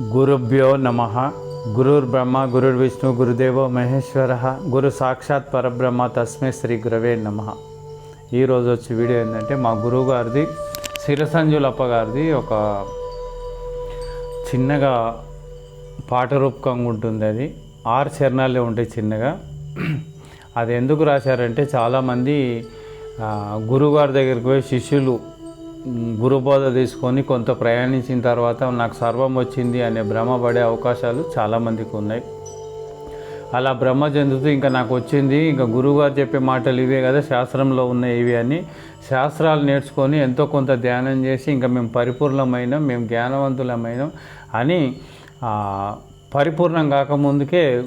గురుభ్యో నమ. గురుర్బ్రహ్మ గురుర్విష్ణు గురుదేవో మహేశ్వర. గురు సాక్షాత్ పరబ్రహ్మ తస్మే శ్రీ గురవే నమ. ఈరోజు వచ్చే వీడియో ఏంటంటే మా గురువు గారిది సిరసంజులప్ప గారిది ఒక చిన్నగా పాట రూపకంగా ఉంటుంది అది. ఆరు చరణాలే ఉంటాయి చిన్నగా. అది ఎందుకు రాశారంటే చాలామంది గురువుగారి దగ్గరికి పోయి శిష్యులు గురుబోధ తీసుకొని కొంత ప్రయాణించిన తర్వాత నాకు సర్వం వచ్చింది అనే భ్రమ పడే అవకాశాలు చాలామందికి ఉన్నాయి. అలా బ్రహ్మ చెందుతూ ఇంకా నాకు వచ్చింది. ఇంకా గురువుగారు చెప్పే మాటలు ఇవే కదా శాస్త్రంలో ఉన్నాయి ఇవి అని. శాస్త్రాలు నేర్చుకొని ఎంతో కొంత ధ్యానం చేసి ఇంకా మేము పరిపూర్ణమైన మేము జ్ఞానవంతులమైన అని పరిపూర్ణం కాకముందుకే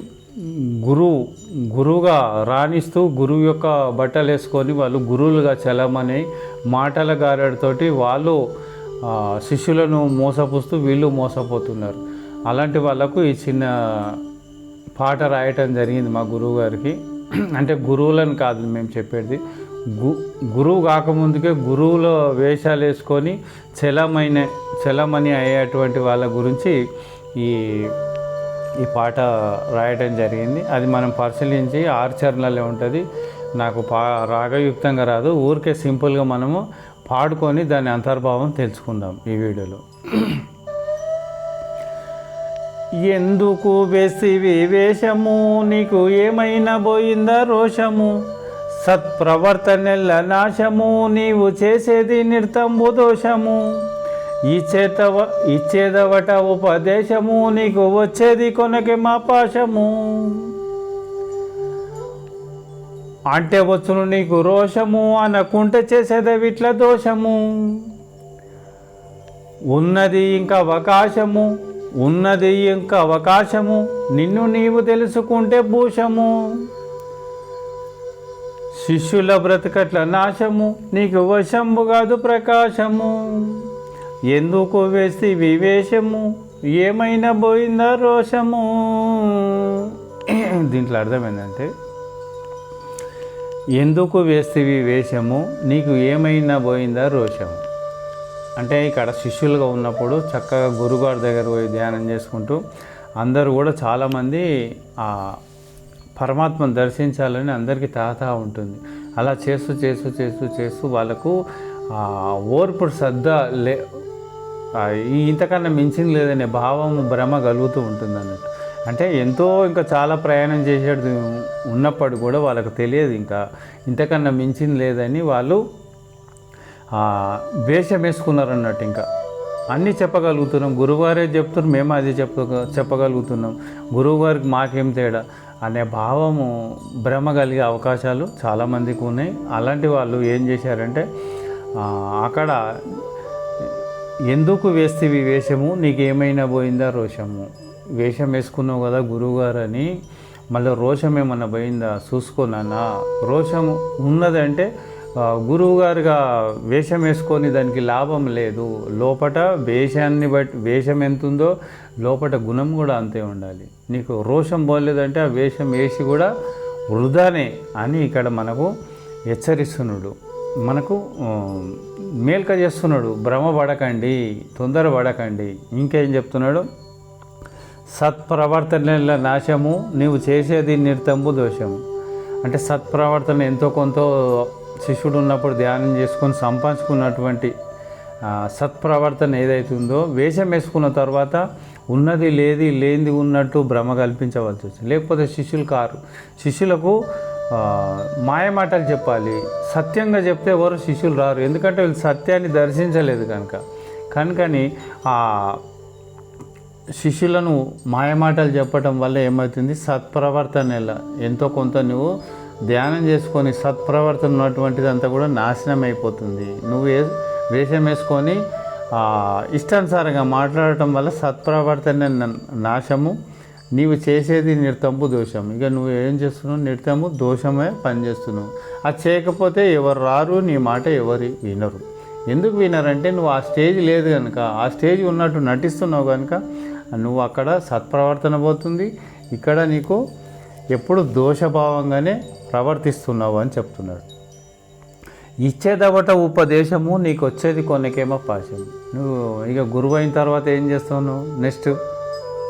గురువు గురువుగా రాణిస్తూ గురువు యొక్క బట్టలు వేసుకొని వాళ్ళు గురువులుగా చలమని మాటల గారడితోటి వాళ్ళు శిష్యులను మోసపుస్తూ వీళ్ళు మోసపోతున్నారు. అలాంటి వాళ్ళకు ఈ చిన్న పాట రాయటం జరిగింది మా గురువు గారికి అంటే గురువులను కాదు మేము చెప్పేది. గు గురువు కాకముందుకే గురువుల వేషాలు వేసుకొని చలమైన చలమని అయ్యేటువంటి వాళ్ళ గురించి ఈ ఈ పాట రాయటం జరిగింది. అది మనం పరిశీలించి ఆచరణలో ఉంటుంది. నాకు పా రాగయుక్తంగా రాదు. ఊరికే సింపుల్గా మనము పాడుకొని దాని అంతర్భావం తెలుసుకుందాం ఈ వీడియోలో. ఎందుకు వేసివి వేషము? నీకు ఏమైనా పోయిందా రోషము? సత్ప్రవర్తనెల్ల నాశము. నీవు చేసేది నిర్తంబు దోషము. ఇచ్చేతవ ఇచ్చేదవట ఉపదేశము నీకు వచ్చేది కొనకి మా పాశము. అంటే వచ్చును నీకు రోషము అనకుంటే చేసేదవిట్ల దోషము. ఉన్నది ఇంకా అవకాశము ఉన్నది ఇంకా అవకాశము నిన్ను నీవు తెలుసుకుంటే భూషము. శిష్యుల బ్రతకట్ల నాశము నీకు వశంబు కాదు ప్రకాశము. ఎందుకు వేసి వివేశము? ఏమైనా పోయిందా రోషము? దీంట్లో అర్థమైందంటే ఎందుకు వేస్తేవి వేషము నీకు ఏమైనా పోయిందా రోషము? అంటే ఇక్కడ శిష్యులుగా ఉన్నప్పుడు చక్కగా గురుగారి దగ్గర పోయి ధ్యానం చేసుకుంటూ అందరూ కూడా చాలామంది ఆ పరమాత్మను దర్శించాలని అందరికీ తాతా ఉంటుంది. అలా చేస్తూ చేస్తూ చేస్తూ చేస్తూ వాళ్ళకు ఓర్పుడు ఓర్పు శ్రద్ధ లే ఇంతకన్నా మించింది లేదనే భావం భ్రమ కలుగుతూ ఉంటుంది అన్నట్టు. అంటే ఎంతో ఇంకా చాలా ప్రయాణం చేసేది ఉన్నప్పుడు కూడా వాళ్ళకు తెలియదు ఇంకా ఇంతకన్నా మించింది లేదని వాళ్ళు వేషం వేసుకున్నారు అన్నట్టు ఇంకా. అన్నీ చెప్పగలుగుతున్నాం. గురువారే చెప్తున్నారు మేము అది చెప్ప చెప్పగలుగుతున్నాం. గురువుగారికి మాకేం తేడా? అనే భావము భ్రమ కలిగే అవకాశాలు చాలామందికి ఉన్నాయి. అలాంటి వాళ్ళు ఏం చేశారంటే అక్కడ ఎందుకు వేస్తేవి వేషము? నీకు ఏమైనా పోయిందా రోషము? వేషం వేసుకున్నావు కదా గురువుగారు అని మళ్ళీ రోషం ఏమన్నా పోయిందా చూసుకోనా రోషం ఉన్నదంటే గురువుగారుగా వేషం వేసుకొని దానికి లాభం లేదు. లోపట వేషాన్ని బట్టి వేషం ఎంత ఉందో లోపట గుణం కూడా అంతే ఉండాలి. నీకు రోషం పోలేదంటే ఆ వేషం వేసి కూడా వృధానే అని ఇక్కడ మనకు హెచ్చరిస్తున్నాడు. మనకు మేల్క చేస్తున్నాడు. భ్రమ పడకండి తొందర పడకండి. ఇంకేం చెప్తున్నాడు? సత్ప్రవర్తనల నాశము నీవు చేసేది నిర్తంబు దోషము. అంటే సత్ప్రవర్తన ఎంతో కొంత శిష్యుడు ఉన్నప్పుడు ధ్యానం చేసుకొని సంపాదించుకున్నటువంటి సత్ప్రవర్తన ఏదైతుందో వేషం వేసుకున్న తర్వాత ఉన్నది లేది లేనిది ఉన్నట్టు భ్రమ కల్పించవలసి వచ్చింది లేకపోతే శిష్యులు కారు. శిష్యులకు మాయమాటలు చెప్పాలి. సత్యంగా చెప్తే ఎవరు శిష్యులు రారు. ఎందుకంటే వీళ్ళు సత్యాన్ని దర్శించలేదు కనుక. కనుకని ఆ శిష్యులను మాయమాటలు చెప్పటం వల్ల ఏమవుతుంది? సత్ప్రవర్తన ఎంతో కొంత నువ్వు ధ్యానం చేసుకొని సత్ప్రవర్తన ఉన్నటువంటిది అంతా కూడా నాశనం అయిపోతుంది. నువ్వు ఏ వేషం వేసుకొని ఇష్టానుసారంగా మాట్లాడటం వల్ల సత్ప్రవర్తన న- నాశము. నీవు చేసేది నిర్తంపు దోషం. ఇక నువ్వు ఏం చేస్తున్నావు? నిర్తంపు దోషమే పనిచేస్తున్నావు. అది చేయకపోతే ఎవరు రారు నీ మాట ఎవరు వినరు. ఎందుకు వినరంటే నువ్వు ఆ స్టేజ్ లేదు కనుక ఆ స్టేజ్ ఉన్నట్టు నటిస్తున్నావు కనుక నువ్వు అక్కడ సత్ప్రవర్తన పోతుంది. ఇక్కడ నీకు ఎప్పుడు దోషభావంగానే ప్రవర్తిస్తున్నావు అని చెప్తున్నాడు. ఇచ్చేదవట ఉపదేశము నీకు వచ్చేది కొన్నికేమో పాశం. నువ్వు ఇక గురువు అయిన తర్వాత ఏం చేస్తావు నువ్వు నెక్స్ట్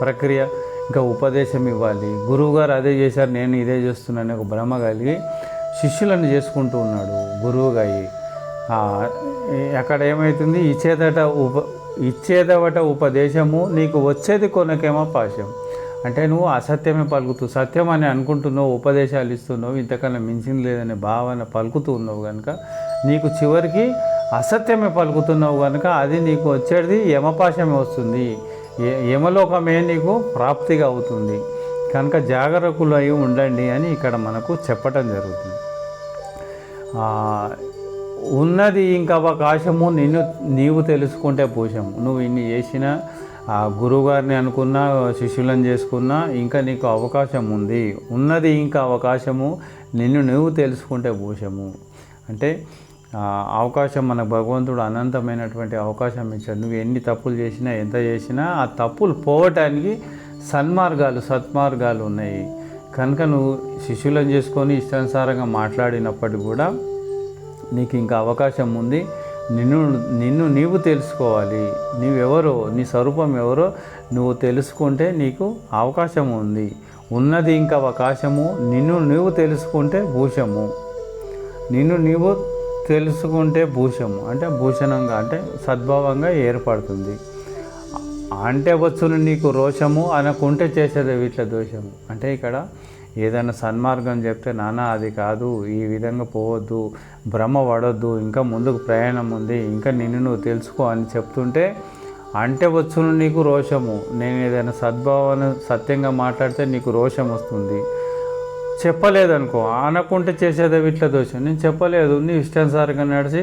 ప్రక్రియ. ఇంకా ఉపదేశం ఇవ్వాలి. గురువుగారు అదే చేశారు నేను ఇదే చేస్తున్నాను ఒక భ్రమ కలిగి శిష్యులను చేసుకుంటూ ఉన్నాడు గురువుగా అక్కడ ఏమవుతుంది ఇచ్చేదట ఉప ఇచ్చేదవట ఉపదేశము నీకు వచ్చేది కొనకేమో పాశం. అంటే నువ్వు అసత్యమే పలుకుతూ సత్యం అని అనుకుంటున్నావు ఉపదేశాలు ఇస్తున్నావు ఇంతకన్నా మించింది లేదనే భావన పలుకుతూ ఉన్నావు కనుక నీకు చివరికి అసత్యమే పలుకుతున్నావు కనుక అది నీకు వచ్చేది యమపాశమే వస్తుంది. యమలోకమే నీకు ప్రాప్తిగా అవుతుంది. కనుక జాగరకులు అయి ఉండండి అని ఇక్కడ మనకు చెప్పటం జరుగుతుంది. ఉన్నది ఇంకా అవకాశము నిన్ను నీవు తెలుసుకుంటే పూషము. నువ్వు ఇన్ని చేసినా ఆ గురువుగారిని అనుకున్నా శిష్యులను చేసుకున్నా ఇంకా నీకు అవకాశం ఉంది. ఉన్నది ఇంకా అవకాశము నిన్ను నువ్వు తెలుసుకుంటే భూషము అంటే అవకాశం మన భగవంతుడు అనంతమైనటువంటి అవకాశం ఇచ్చాడు. నువ్వు ఎన్ని తప్పులు చేసినా ఎంత చేసినా ఆ తప్పులు పోవటానికి సన్మార్గాలు సత్మార్గాలు ఉన్నాయి. కనుక నువ్వు శిష్యులను చేసుకొని ఇష్టానుసారంగా మాట్లాడినప్పటికీ కూడా నీకు ఇంకా అవకాశం ఉంది. నిన్ను నిన్ను నీవు తెలుసుకోవాలి. నీవెవరో నీ స్వరూపం ఎవరో నువ్వు తెలుసుకుంటే నీకు అవకాశం ఉంది. ఉన్నది ఇంకా అవకాశము నిన్ను నీవు తెలుసుకుంటే భూషము. నిన్ను నీవు తెలుసుకుంటే భూషము అంటే భూషణంగా అంటే సద్భావంగా ఏర్పడుతుంది. అంటే వచ్చును నీకు రోషము అనకుంటే చేసేది వీటిలో దోషము. అంటే ఇక్కడ ఏదైనా సన్మార్గం చెప్తే నాన్న అది కాదు ఈ విధంగా పోవద్దు భ్రమ పడొద్దు ఇంకా ముందుకు ప్రయాణం ఉంది ఇంకా నిన్ను నువ్వు తెలుసుకో అని చెప్తుంటే అంటే వచ్చును నీకు రోషము. నేను ఏదైనా సద్భావన సత్యంగా మాట్లాడితే నీకు రోషం వస్తుంది. చెప్పలేదనుకో అనకుంటే చేసేదే ఇట్లా దోషం. నేను చెప్పలేదు నీ ఇష్టానుసారంగా నడిచి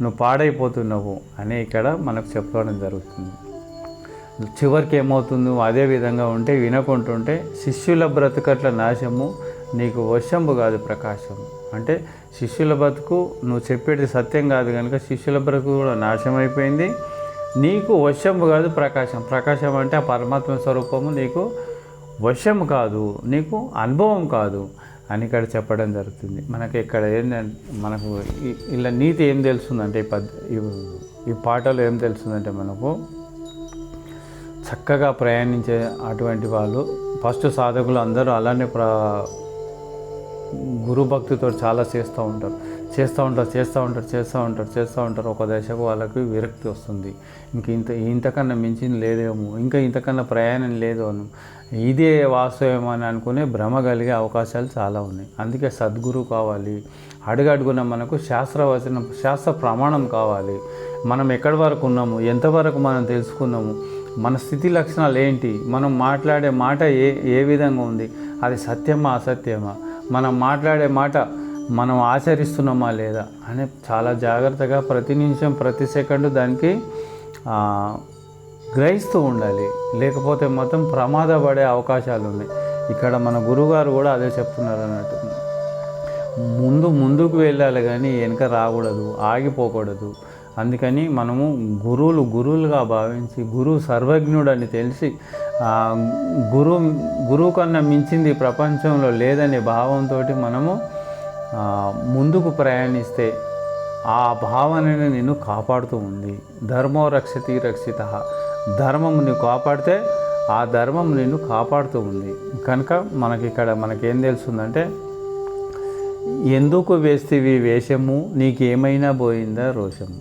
నువ్వు పాడైపోతున్నావు అని ఇక్కడ మనకు చెప్పడం జరుగుతుంది. చివరికి ఏమవుతుంది? అదే విధంగా ఉంటే వినకుంటుంటే శిష్యుల బ్రతుకట్ల నాశము నీకు వశంబు కాదు ప్రకాశం అంటే శిష్యుల బ్రతుకు నువ్వు చెప్పేది సత్యం కాదు కనుక శిష్యుల బ్రతుకు కూడా నాశమైపోయింది. అయిపోయింది నీకు వశంబు కాదు ప్రకాశం. ప్రకాశం అంటే ఆ పరమాత్మ స్వరూపము నీకు వశం కాదు నీకు అనుభవం కాదు అని ఇక్కడ చెప్పడం జరుగుతుంది. మనకి ఇక్కడ ఏంటంటే మనకు ఇలా నీతి ఏం తెలుస్తుందంటే ఈ పద్ ఈ- పాటలో ఏం తెలుస్తుందంటే మనకు చక్కగా ప్రయాణించే అటువంటి వాళ్ళు ఫస్ట్ సాధకులు అందరూ అలానే ప్ర గురుభక్తితో చాలా చేస్తూ ఉంటారు. చేస్తూ ఉంటారు చేస్తూ ఉంటారు చేస్తూ ఉంటారు చేస్తూ ఉంటారు. ఒక దశకు వాళ్ళకి విరక్తి వస్తుంది. ఇంక ఇంత ఇంతకన్నా మించింది లేదేమో. ఇంకా ఇంతకన్నా ప్రయాణం లేదు అని. ఇదే వాస్తవం అని అనుకునే భ్రమ కలిగే అవకాశాలు చాలా ఉన్నాయి. అందుకే సద్గురు కావాలి. అడుగడుగున మనకు శాస్త్రవచనం శాస్త్ర ప్రమాణం కావాలి. మనం ఎక్కడి వరకు ఉన్నాము? ఎంతవరకు మనం తెలుసుకున్నాము? మన స్థితి లక్షణాలు ఏంటి? మనం మాట్లాడే మాట ఏ ఏ విధంగా ఉంది? అది సత్యమా అసత్యమా? మనం మాట్లాడే మాట మనం ఆచరిస్తున్నామా లేదా అని చాలా జాగ్రత్తగా ప్రతి నిమిషం ప్రతి సెకండు దానికి గ్రహిస్తూ ఉండాలి. లేకపోతే మొత్తం ప్రమాదపడే అవకాశాలు ఉన్నాయి. ఇక్కడ మన గురుగారు కూడా అదే చెప్తున్నారు అన్నట్టు. ముందు ముందుకు వెళ్ళాలి కానీ వెనక రాకూడదు ఆగిపోకూడదు. అందుకని మనము గురువులు గురువులుగా భావించి గురువు సర్వజ్ఞుడని తెలిసి గురువు గురువు కన్నా మించింది ప్రపంచంలో లేదనే భావంతో మనము ముందుకు ప్రయాణిస్తే ఆ భావనని నిన్ను కాపాడుతూ ఉంది. ధర్మో రక్షతి రక్షిత. ధర్మం నువ్వు కాపాడితే ఆ ధర్మం నిన్ను కాపాడుతూ ఉంది. కనుక మనకి ఇక్కడ మనకేం తెలుస్తుందంటే ఎందుకు వేస్తేవి వేషము? నీకేమైనా పోయిందా రోషము?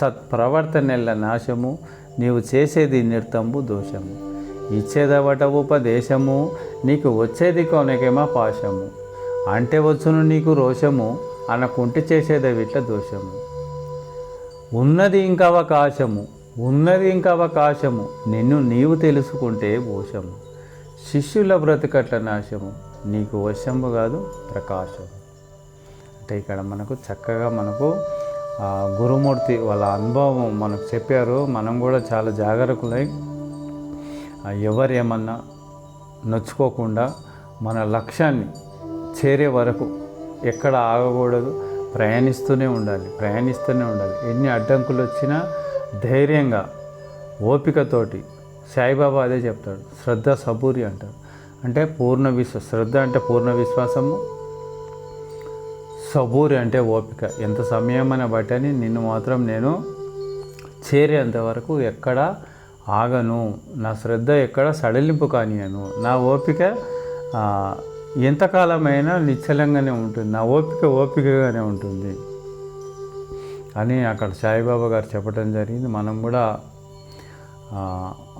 సత్ప్రవర్తనెల్ల నాశము నీవు చేసేది నిర్తంబు దోషము. ఇచ్చేదవట ఉపదేశము నీకు వచ్చేది కొనకేమో పాశము. అంటే వచ్చును నీకు రోషము అనకుంటే చేసేదే విట్ల దోషము. ఉన్నది ఇంకా అవకాశము ఉన్నది ఇంకా అవకాశము నిన్ను నీవు తెలుసుకుంటే భోషము శిష్యుల బ్రతికట్ల నాశము నీకు వశము కాదు ప్రకాశము. అంటే ఇక్కడ మనకు చక్కగా మనకు గురుమూర్తి వాళ్ళ అనుభవం మనకు చెప్పారు. మనం కూడా చాలా జాగరూకులై ఎవరు ఏమన్నా నొచ్చుకోకుండా మన లక్ష్యాన్ని చేరే వరకు ఎక్కడ ఆగకూడదు. ప్రయాణిస్తూనే ఉండాలి. ప్రయాణిస్తూనే ఉండాలి. ఎన్ని అడ్డంకులు వచ్చినా ధైర్యంగా ఓపికతోటి సాయిబాబా అదే చెప్తాడు. శ్రద్ధ సబూరి అంటాడు. అంటే పూర్ణ విశ్వ శ్రద్ధ అంటే పూర్ణ విశ్వాసము సబూరి అంటే ఓపిక. ఎంత సమయమైన బట్టని నిన్ను మాత్రం నేను చేరేంత వరకు ఎక్కడ ఆగను. నా శ్రద్ధ ఎక్కడ సడలింపు కానియను నా ఓపిక ఎంతకాలమైనా నిశ్చలంగానే ఉంటుంది. నా ఓపిక ఓపికగానే ఉంటుంది. అని అక్కడ సాయిబాబా గారు చెప్పడం జరిగింది. మనం కూడా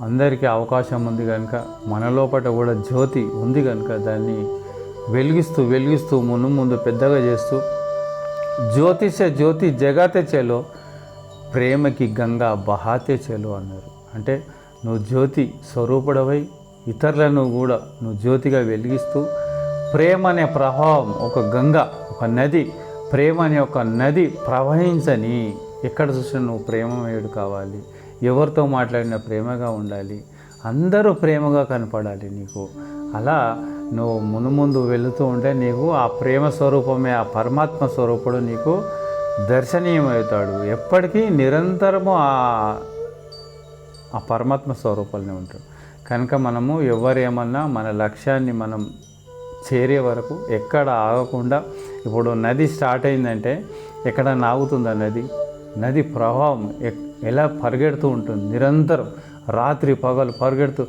అందరికీ అవకాశం ఉంది కనుక మన లోపల కూడా జ్యోతి ఉంది కనుక దాన్ని వెలిగిస్తూ వెలిగిస్తూ ముందు ముందు పెద్దగా చేస్తూ జ్యోతిష జ్యోతి జగాతే చెలో ప్రేమకి గంగా బహాతే చెలో అన్నారు. అంటే నువ్వు జ్యోతి స్వరూపుడవై ఇతరులను కూడా నువ్వు జ్యోతిగా వెలిగిస్తూ ప్రేమ అనే ప్రభావం ఒక గంగ ఒక నది. ప్రేమ అనే ఒక నది ప్రవహించని. ఎక్కడ చూసినా నువ్వు ప్రేమమయుడు కావాలి. ఎవరితో మాట్లాడినా ప్రేమగా ఉండాలి. అందరూ ప్రేమగా కనపడాలి నీకు. అలా నువ్వు ముందు ముందు వెళుతూ ఉంటే నీకు ఆ ప్రేమ స్వరూపమే ఆ పరమాత్మ స్వరూపుడు నీకు దర్శనీయమవుతాడు. ఎప్పటికీ నిరంతరము ఆ ఆ పరమాత్మ స్వరూపాలనే ఉంటాడు. కనుక మనము ఎవరేమన్నా మన లక్ష్యాన్ని మనం చేరే వరకు ఎక్కడ ఆగకుండా ఇప్పుడు నది స్టార్ట్ అయిందంటే ఎక్కడ నాగుతుందా నది? నది ప్రవాహం ఎలా పరిగెడుతూ ఉంటుంది? నిరంతరం రాత్రి పగలు పరిగెడుతూ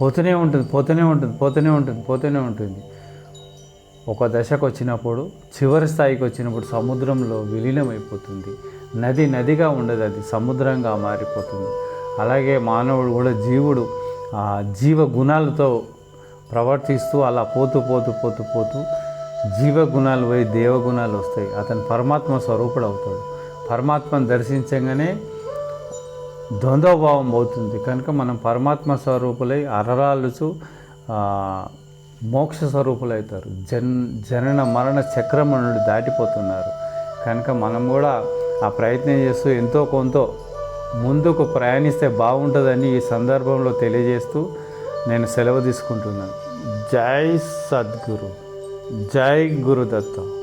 పోతూనే ఉంటుంది పోతూనే ఉంటుంది పోతూనే ఉంటుంది పోతూనే ఉంటుంది. ఒక దశకు వచ్చినప్పుడు చివరి స్థాయికి వచ్చినప్పుడు సముద్రంలో విలీనమైపోతుంది. నది నదిగా ఉండదు అది సముద్రంగా మారిపోతుంది. అలాగే మానవుడు కూడా జీవుడు ఆ జీవ గుణాలతో ప్రవర్తిస్తూ అలా పోతూ పోతూ పోతూ పోతూ జీవగుణాలు పోయి దేవగుణాలు వస్తాయి. అతను పరమాత్మ స్వరూపుడు అవుతాడు. పరమాత్మను దర్శించగానే ద్వంద్వభావం అవుతుంది కనుక మనం పరమాత్మ స్వరూపులై అరరాలుచు మోక్ష స్వరూపులు అవుతారు జన్ జనన మరణ చక్రం నుండి దాటిపోతున్నారు. కనుక మనం కూడా ఆ ప్రయత్నం చేస్తూ ఎంతో కొంత ముందుకు ప్రయాణిస్తే బాగుంటుందని ఈ సందర్భంలో తెలియజేస్తూ నేను సెలవు తీసుకుంటున్నాను. జై సద్గురు. జై గురుదత్తం.